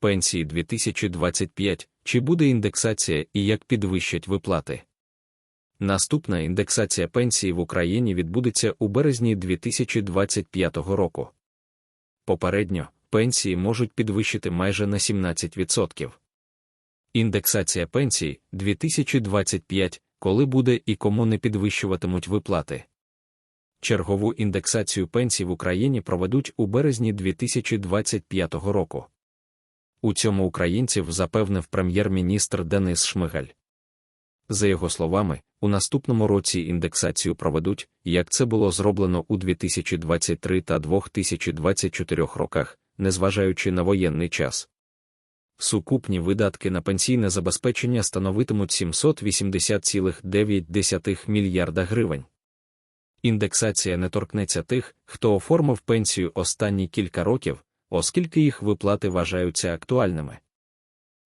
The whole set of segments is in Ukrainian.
пенсії 2025, чи буде індексація і як підвищать виплати. Наступна індексація пенсії в Україні відбудеться у березні 2025 року. Попередньо пенсії можуть підвищити майже на 17%. Індексація пенсій 2025, коли буде і кому не підвищуватимуть виплати. Чергову індексацію пенсій в Україні проведуть у березні 2025 року. У цьому українців запевнив прем'єр-міністр Денис Шмигаль. За його словами, у наступному році індексацію проведуть, як це було зроблено у 2023 та 2024 роках, незважаючи на воєнний час. Сукупні видатки на пенсійне забезпечення становитимуть 780,9 мільярда гривень. Індексація не торкнеться тих, хто оформив пенсію останні кілька років, оскільки їх виплати вважаються актуальними.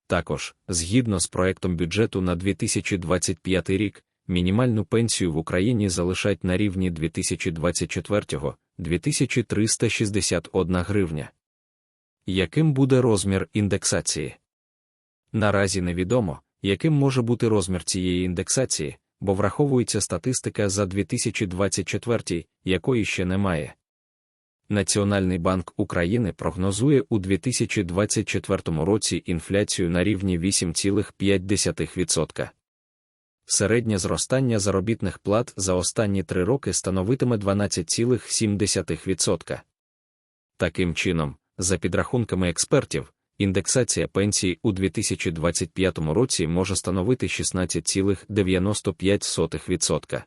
Також, згідно з проектом бюджету на 2025 рік, мінімальну пенсію в Україні залишать на рівні 2024 2361 гривня. Яким буде розмір індексації? Наразі невідомо, яким може бути розмір цієї індексації, бо враховується статистика за 2024, якої ще немає. Національний банк України прогнозує у 2024 році інфляцію на рівні 8,5%. Середнє зростання заробітних плат за останні три роки становитиме 12,7%. Таким чином, за підрахунками експертів, індексація пенсій у 2025 році може становити 16,95%.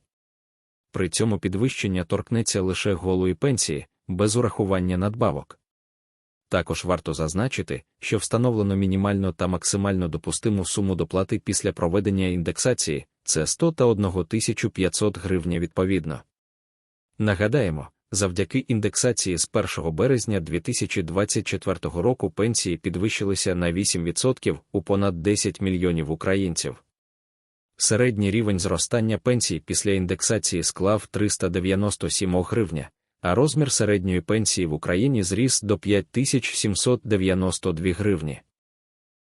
При цьому підвищення торкнеться лише голої пенсії, без урахування надбавок. Також варто зазначити, що встановлено мінімально та максимально допустиму суму доплати після проведення індексації це 100 та 1500 гривня відповідно. Нагадаємо, завдяки індексації з 1 березня 2024 року пенсії підвищилися на 8% у понад 10 мільйонів українців. Середній рівень зростання пенсій після індексації склав 397 гривня, а розмір середньої пенсії в Україні зріс до 5792 гривні.